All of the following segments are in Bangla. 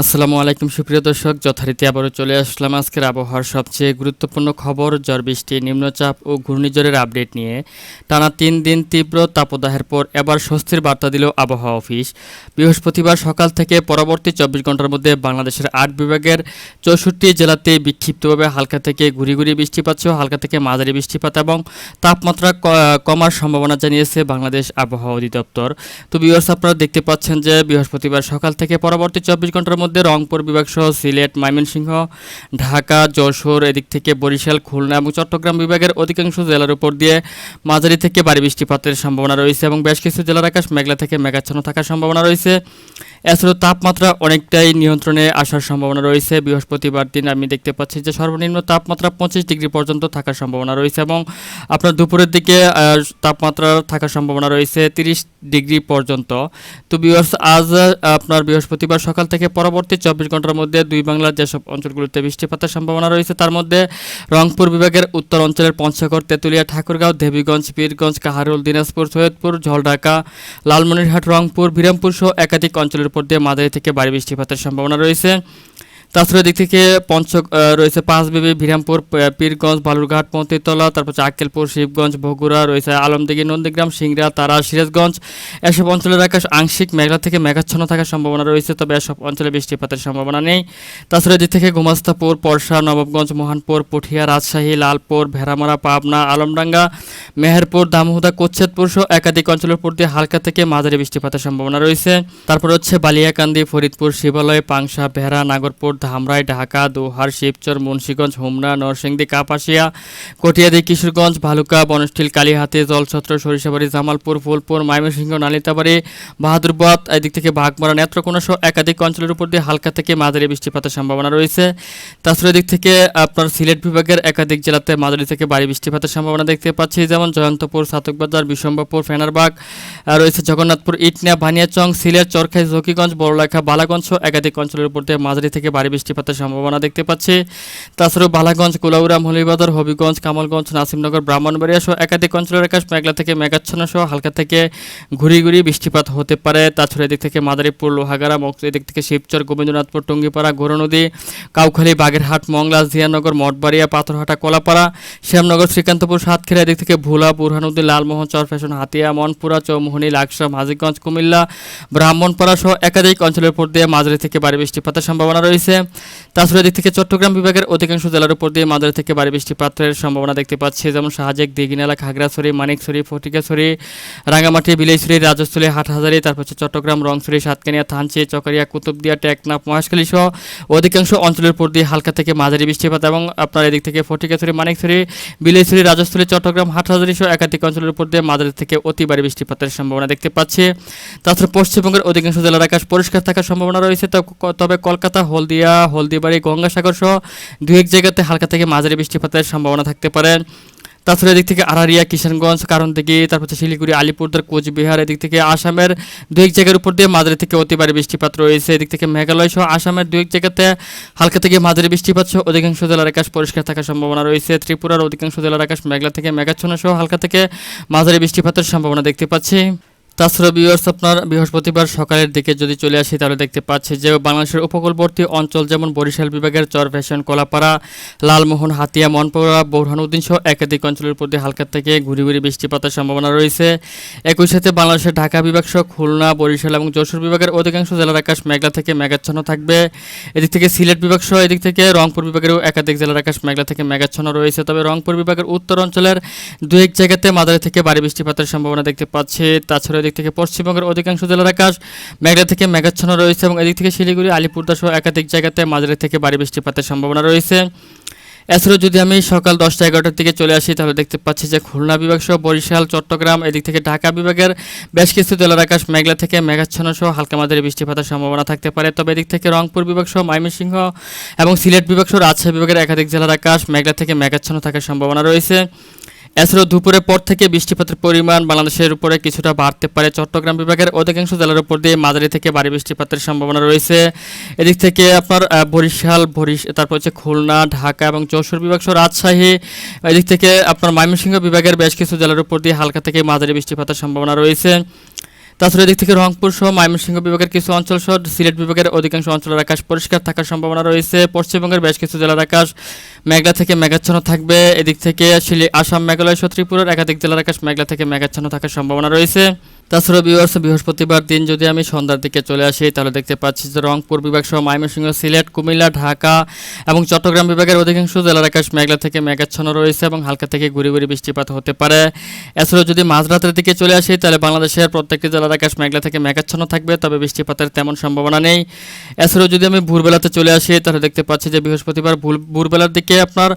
আসসালামু আলাইকুম, সুপ্রিয় দর্শক। যথারীতি আবারও চলে আসলাম আজকের আবহাওয়ার সবচেয়ে গুরুত্বপূর্ণ খবর, ঝড় বৃষ্টি, নিম্নচাপ ও ঘূর্ণিঝড়ের আপডেট নিয়ে। টানা তিন দিন তীব্র তাপদাহের পর এবার স্বস্তির বার্তা দিল আবহাওয়া অফিস। বৃহস্পতিবার সকাল থেকে পরবর্তী চব্বিশ ঘণ্টার মধ্যে বাংলাদেশের আট বিভাগের চৌষট্টি জেলাতে বিক্ষিপ্তভাবে হালকা থেকে ঘুরি ঘুরি বৃষ্টিপাত সহ হালকা থেকে মাঝারি বৃষ্টিপাত এবং তাপমাত্রা কমার সম্ভাবনা জানিয়েছে বাংলাদেশ আবহাওয়া অধিদপ্তর। তো বিভার্স আপনারা দেখতে পাচ্ছেন যে বৃহস্পতিবার সকাল থেকে পরবর্তী চব্বিশ ঘণ্টার মধ্যে রংপুর বিভাগ সহ সিলেট, ময়মনসিংহ, ঢাকা, যশোর, এদিক থেকে বরিশাল, খুলনা এবং চট্টগ্রাম বিভাগের অধিকাংশ জেলার উপর দিয়ে মাঝারি থেকে ভারী বৃষ্টিপাতের সম্ভাবনা রয়েছে এবং বেশ কিছু জেলার আকাশ মেঘলা থেকে মেঘাচ্ছন্ন থাকার সম্ভাবনা রয়েছে। এছাড়াও তাপমাত্রা অনেকটাই নিয়ন্ত্রণে আসার সম্ভাবনা রয়েছে। বৃহস্পতিবার দিন আমি দেখতে পাচ্ছি যে সর্বনিম্ন তাপমাত্রা পঁচিশ ডিগ্রি পর্যন্ত থাকার সম্ভাবনা রয়েছে এবং আপনার দুপুরের দিকে তাপমাত্রা থাকার সম্ভাবনা রয়েছে তিরিশ ডিগ্রি পর্যন্ত। তো বিয়ার্স আজ আপনার বৃহস্পতিবার সকাল থেকে পরবর্তী চব্বিশ ঘণ্টার মধ্যে দুই বাংলার যেসব অঞ্চলগুলিতে বৃষ্টিপাতের সম্ভাবনা রয়েছে, তার মধ্যে রংপুর বিভাগের উত্তর অঞ্চলের পঞ্চগড়, তেঁতুলিয়া, ঠাকুরগাঁও, দেবীগঞ্জ, পীরগঞ্জ, কাহারুল, দিনাজপুর, সৈয়দপুর, ঝলঢাকা, লালমনিরহাট, রংপুর, বিরামপুর সহ একাধিক অঞ্চলের উপর দিয়ে মাঝারি থেকে বাড়ি বৃষ্টিপাতের সম্ভাবনা রয়েছে। তাছাড়া দিক থেকে পঞ্চ রয়েছে পাঁচবিবি, বিরামপুর পীরগঞ্জ, বালুরঘাট মন্ত্রীতলা তারপর হচ্ছে শিবগঞ্জ, বগুড়া, রয়েছে আলমদিঘি, নন্দীগ্রাম, সিংড়া, তারা, সিরাজগঞ্জ। এসব অঞ্চলের আকাশ আংশিক মেঘলা থেকে মেঘাচ্ছন্ন থাকার সম্ভাবনা রয়েছে, তবে এসব অঞ্চলে বৃষ্টিপাতের সম্ভাবনা নেই। তাছাড়া দিক থেকে গোমাস্তাপুর, পরশা, নবাবগঞ্জ, মোহনপুর, পুঠিয়া, রাজশাহী, লালপুর, ভেড়ামারা, পাবনা, আলমডাঙ্গা, মেহেরপুর দামোহদা কোচ্ছেদপুর সহ একাধিক অঞ্চলের দিয়ে হালকা থেকে মাঝারি বৃষ্টিপাতের সম্ভাবনা রয়েছে। তারপর হচ্ছে বালিয়াকান্দি, ফরিদপুর, শিবালয়, পাংশা, ভেড়া, নাগরপুর ধামরাই, ঢাকা, দোহার, শিবচর, মুন্সীগঞ্জ হুমনা নরসিংদী, কাপাসিয়া, কটিয়াদি, কিশোরগঞ্জ, ভালুকা বনষ্টিল কালীহাতি, জলছত্র, সরিষাবাড়ি, জামালপুর, ফুলপুর, ময়মনসিংহ, নালিতাবাড়ি বাহাদুরবাদ এদিক থেকে ভাগমারা নেত্রকোনা সহ একাধিক অঞ্চলের উপর দিয়ে হালকা থেকে মাঝারি বৃষ্টিপাতের সম্ভাবনা রয়েছে। তাছাড়া এদিক থেকে আপনার সিলেট বিভাগের একাধিক জেলাতে মাঝারি থেকে ভারী বৃষ্টিপাতের সম্ভাবনা দেখতে পাচ্ছি, যেমন জয়ন্তপুর, সাতকবাজার বিশম্বপুর ফেনারবাগ রয়েছে জগন্নাথপুর, ইটনা, ভানিয়াচং, সিলেট, চরখাই, জকিগঞ্জ, বড়লেখা, বালাগঞ্জ সহ একাধিক অঞ্চলের উপর দিয়ে মাঝারি থেকে ভারী বৃষ্টিপাতের সম্ভাবনা দেখতে পাচ্ছি। তাছাড়াও বালাগঞ্জ, কুলাউড়া মৌলিবাজার হবিগঞ্জ, কামালগঞ্জ, নাসিমনগর, ব্রাহ্মণবাড়িয়া সহ একাধিক অঞ্চলের আকাশ মেঘলা থেকে মেঘাচ্ছন্ন সহ হালকা থেকে ঘুরি ঘুরি বৃষ্টিপাত হতে পারে। তাছাড়া এদিক থেকে মাদারীপুর, লোহাগাড়া এদিক থেকে শিবচর, গোবিন্দনাথপুর, টঙ্গিপাড়া ঘোড়া নদী কাউখালী, বাগেরহাট, মংলা, জিয়ানগর, মঠবাড়িয়া, পাথরহাটা, কলাপাড়া, শ্যামনগর, শ্রীকান্তপুর, সাতক্ষীরা, এদিক থেকে ভোলা বুরহানুদ্দিন লালমোহন, চরফ্যাশন, হাতিয়া, মনপুরা, চৌমোহনী লাকসা মাঝিগঞ্জ কুমিল্লা, ব্রাহ্মণপাড়া সহ একাধিক অঞ্চলের উপর দিয়ে মাঝারি থেকে ভারী বৃষ্টিপাতের সম্ভাবনা রয়েছে। তাছাড়া এদিক থেকে চট্টগ্রাম বিভাগের অধিকাংশ জেলার উপর দিয়ে মাঝারি থেকে ভারী বৃষ্টিপাতের সম্ভাবনা দেখতে পাচ্ছি, যেমন শাহজাক দিঘিনালা, খাগড়াছড়ি, মানিকছড়ি, ফটিকাছড়ি রাঙামাটি বিলাইছড়ি, রাজস্থলী, হাটহাজারি, তারপর হচ্ছে চট্টগ্রাম, রংছড়ি, সাতকানিয়া, থানচি, চকরিয়া, কুতুবদিয়া টেকনাফ মহেশখালী সহ অধিকাংশ অঞ্চলের উপর দিয়ে হালকা থেকে মাঝারি বৃষ্টিপাত এবং আপনার এদিক থেকে ফটিকাছড়ি, মানিকছড়ি, বিলাইছড়ি, রাজস্থলী, চট্টগ্রাম, হাটহাজারি সহ একাধিক অঞ্চলের উপর দিয়ে মাঝারি থেকে অতি ভারী বৃষ্টিপাতের সম্ভাবনা দেখতে পাচ্ছি। তাছাড়া পশ্চিমবঙ্গের অধিকাংশ জেলার আকাশ পরিষ্কার থাকার সম্ভাবনা রয়েছে তবে কলকাতা, হলদিয়া হলদিবাড়ি, গঙ্গাসাগর সহ দু এক জায়গাতে হালকা থেকে মাঝারি বৃষ্টিপাতের সম্ভাবনা থাকতে পারে। তাছাড়া এদিক থেকে আরারিয়া কিষানগঞ্জ কারণ থেকে তারপর শিলিগুড়ি আলিপুরদার কোচবিহার, এদিক থেকে আসামের দু এক জায়গার উপর দিয়ে মাঝারি থেকে অতিবারে বৃষ্টিপাত রয়েছে। এদিক থেকে মেঘালয় সহ আসামের দু এক জায়গাতে হালকা থেকে মাঝারি বৃষ্টিপাত সহ অধিকাংশ জেলার আকাশ পরিষ্কার থাকার সম্ভাবনা রয়েছে। ত্রিপুরার অধিকাংশ জেলার আকাশ মেঘলা থেকে মেঘাচ্ছন্ন সহ হালকা থেকে মাঝারি বৃষ্টিপাতের সম্ভাবনা দেখতে পাচ্ছি। তাছাড়া বিভার্স আপনার বৃহস্পতিবার সকালের দিকে যদি চলে আসি, তাহলে দেখতে পাচ্ছি যে বাংলাদেশের উপকূলবর্তী অঞ্চল যেমন বরিশাল বিভাগের চর ফ্যাশন কলাপাড়া, লালমোহন, হাতিয়া মনপুরা বোরহানুদ্দিন সহ একাধিক অঞ্চলের দিয়ে হালকা থেকে ঘুরি ঘুরি বৃষ্টিপাতের সম্ভাবনা রয়েছে। একই সাথে বাংলাদেশের ঢাকা বিভাগ সহ খুলনা, বরিশাল এবং যশোর বিভাগের অধিকাংশ জেলার আকাশ মেঘলা থেকে মেঘাচ্ছন্ন থাকবে। এদিক থেকে সিলেট বিভাগ সহ এদিক থেকে রংপুর বিভাগেরও একাধিক জেলার আকাশ মেঘলা থেকে মেঘাচ্ছন্ন রয়েছে। তবে রংপুর বিভাগের উত্তর অঞ্চলের দু এক জায়গাতে মাদারি থেকে ভারী বৃষ্টিপাতের সম্ভাবনা দেখতে পাচ্ছি। তাছাড়া এদিক থেকে পশ্চিমবঙ্গের অধিকাংশ জেলার আকাশ মেঘলা থেকে মেঘাচ্ছন্ন রয়েছে এবং এদিক থেকে শিলিগুড়ি আলিপুরদার সহ একাধিক জায়গাতে মাঝারি থেকে ভারী বৃষ্টিপাতের সম্ভাবনা রয়েছে। এছাড়াও যদি আমি সকাল দশটা এগারোটার দিকে চলে আসি, তাহলে দেখতে পাচ্ছি যে খুলনা বিভাগ সহ বরিশাল, চট্টগ্রাম, এদিক থেকে ঢাকা বিভাগের বেশ কিছু জেলার আকাশ মেঘলা থেকে মেঘাচ্ছন্ন সহ হালকা মাঝারি বৃষ্টিপাতের সম্ভাবনা থাকতে পারে। তবে এদিক থেকে রংপুর বিভাগ সহ ময়মনসিংহ এবং সিলেট বিভাগ সহ রাজশাহী বিভাগের একাধিক জেলার আকাশ মেঘলা থেকে মেঘাচ্ছন্ন থাকার সম্ভাবনা রয়েছে। এছাড়াও দুপুরের পর থেকে বৃষ্টিপাতের পরিমাণ বাংলাদেশের উপরে কিছুটা বাড়তে পারে। চট্টগ্রাম বিভাগের অধিকাংশ জেলার উপর দিয়ে মাঝারি থেকে ভারী বৃষ্টিপাতের সম্ভাবনা রয়েছে। এদিক থেকে আপনার বরিশাল, বরিশ, তারপর হচ্ছে খুলনা, ঢাকা এবং যশোর বিভাগ সহ রাজশাহী। এদিক থেকে আপনার ময়মনসিংহ বিভাগের বেশ কিছু জেলার উপর দিয়ে হালকা থেকে মাঝারি বৃষ্টিপাতের সম্ভাবনা রয়েছে। তাছাড়া এদিক থেকে রংপুর সহ ময়মনসিংহ বিভাগের কিছু অঞ্চল সহ সিলেট বিভাগের অধিকাংশ অঞ্চলের আকাশ পরিষ্কার থাকার সম্ভাবনা রয়েছে। পশ্চিমবঙ্গের বেশ কিছু জেলার আকাশ মেঘলা থেকে মেঘাচ্ছন্ন থাকবে। এদিক থেকে আসাম, মেঘালয় সহ ত্রিপুরার একাধিক জেলার আকাশ মেঘলা থেকে মেঘাচ্ছন্ন থাকার সম্ভাবনা রয়েছে। তাছাড়া বিভার্স বৃহস্পতিবার দিন যদি আমি সন্ধ্যার দিকে চলে আসি, তাহলে দেখতে পাচ্ছি যে রংপুর বিভাগ সহ ময়মনসিংহ, সিলেট, কুমিল্লা, ঢাকা এবং চট্টগ্রাম বিভাগের অধিকাংশ জেলার আকাশ মেঘলা থেকে মেঘাচ্ছন্ন রয়েছে এবং হালকা থেকে গুড়ি গুড়ি বৃষ্টিপাত হতে পারে। এছাড়াও যদি মাঝরাতের দিকে চলে আসি, তাহলে বাংলাদেশের প্রত্যেকটি জেলার আকাশ মেঘলা থেকে মেঘাচ্ছন্ন থাকবে, তবে বৃষ্টিপাতের তেমন সম্ভাবনা নেই। এছাড়াও যদি আমি ভোরবেলাতে চলে আসি, তাহলে দেখতে পাচ্ছি যে বৃহস্পতিবার ভোর ভোরবেলার দিকে আপনার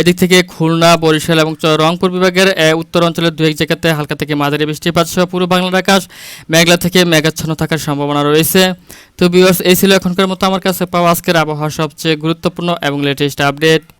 এদিক থেকে খুলনা, বরিশাল এবং রংপুর বিভাগের উত্তর অঞ্চলের দু এক জায়গাতে হালকা থেকে মাঝারি বৃষ্টিপাত সহ পুরো বাংলার আকাশ, মেঘলা থেকে মেঘাচ্ছন্ন থাকার সম্ভাবনা রয়েছে। তো বিভার্স এই ছিল এখনকার মতো আমার কাছে পাওয়া আজকের আবহাওয়া সবচেয়ে গুরুত্বপূর্ণ এবং লেটেস্ট আপডেট